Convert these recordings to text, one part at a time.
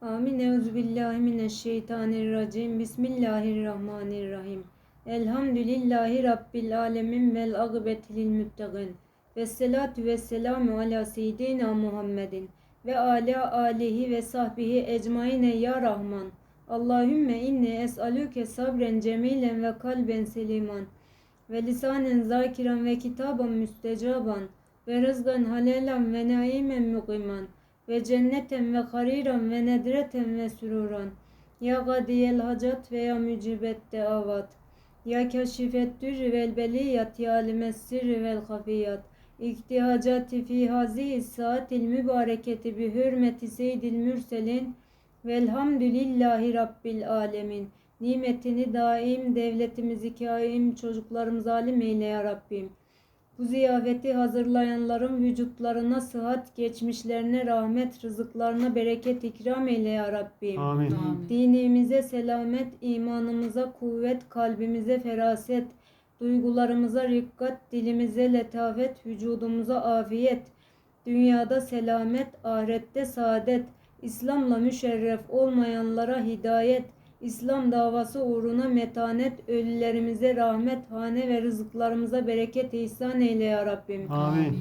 Amin. Euzubillahimineşşeytanirracim. Bismillahirrahmanirrahim. Elhamdülillahi Rabbil alemin vel agıbeti lil müttegin. Vessalatu vesselamu ala seyyidina Muhammedin ve ala alihi ve sahbihi ecmaine ya Rahman. Allahümme inni es'aluke sabren cemilen ve kalben seliman ve lisanen zakiran ve kitaban müstecaban ve rızgan halelan ve naimen mukiman ve cenneten ve hariran ve nedreten ve süruran ya gadiyel hacat ve ya mücibet deavat ya keşifet dürri vel beliyat ya alimes sirri vel hafiyat İktihacati fi hazihi saatil mübareketi bi hürmeti seyyidil mürselin velhamdülillahi rabbil alemin. Nimetini daim devletimizi kaim çocuklarımıza alim eyle ya Rabbim. Bu ziyafeti hazırlayanların vücutlarına sıhhat, geçmişlerine rahmet, rızıklarına bereket ikram eyle ya Rabbim. Amin. Dinimize selamet, imanımıza kuvvet, kalbimize feraset, duygularımıza rikkat, dilimize letafet, vücudumuza afiyet, dünyada selamet, ahirette saadet, İslam'la müşerref olmayanlara hidayet, İslam davası uğruna metanet, ölülerimize rahmet, hane ve rızıklarımıza bereket ihsan eyle ya Rabbim. Amin.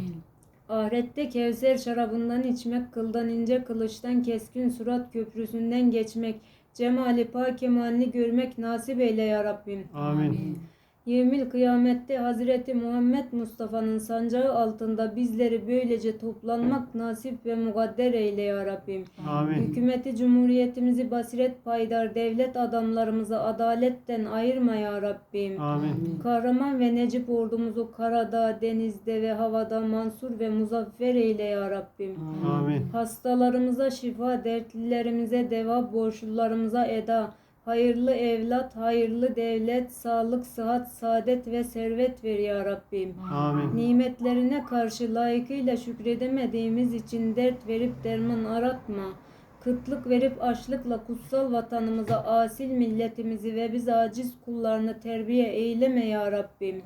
Ahirette Kevser şarabından içmek, kıldan ince kılıçtan keskin surat köprüsünden geçmek, cemali kemalini görmek nasip eyle ya Rabbim. Amin. Yevmil kıyamette Hazreti Muhammed Mustafa'nın sancağı altında bizleri böylece toplanmak nasip ve mukadder eyle ya Rabbim. Amin. Hükümeti Cumhuriyetimizi basiret paydar devlet adamlarımızı adaletten ayırma ya Rabbim. Amin. Kahraman ve Necip ordumuzu karada, denizde ve havada mansur ve muzaffer eyle ya Rabbim. Amin. Hastalarımıza şifa, dertlilerimize deva, borçlularımıza eda, hayırlı evlat, hayırlı devlet, sağlık, sıhhat, saadet ve servet ver ya Rabbim. Amin. Nimetlerine karşı layıkıyla şükredemediğimiz için dert verip derman aratma. Kıtlık verip açlıkla kutsal vatanımıza asil milletimizi ve biz aciz kullarını terbiye eyleme ya Rabbim.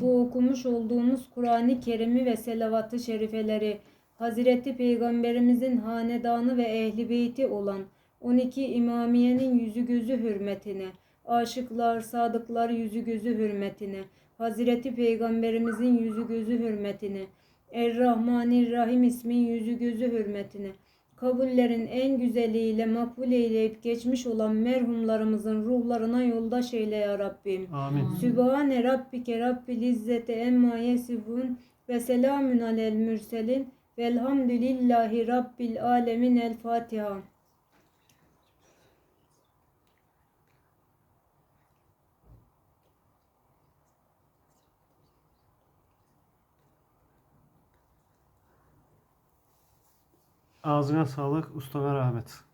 Bu okumuş olduğumuz Kur'an-ı Kerim'i ve selavat-ı şerifeleri Hazreti Peygamberimizin hanedanı ve ehli beyti olan 12 imamiyenin yüzü gözü hürmetine, aşıklar, sadıklar yüzü gözü hürmetine, Hazreti Peygamberimizin yüzü gözü hürmetine, Er-Rahmanir-Rahim ismin yüzü gözü hürmetine, kabullerin en güzeliyle makbul eyleyip geçmiş olan merhumlarımızın ruhlarına yoldaş eyle ya Rabbim. Amin. Sübhane Rabbike Rabbil İzzeti Emma Yesifun ve selamün alel mürselin velhamdülillahi Rabbil Alemin El Fatiha. Ağzına sağlık, ustana rahmet.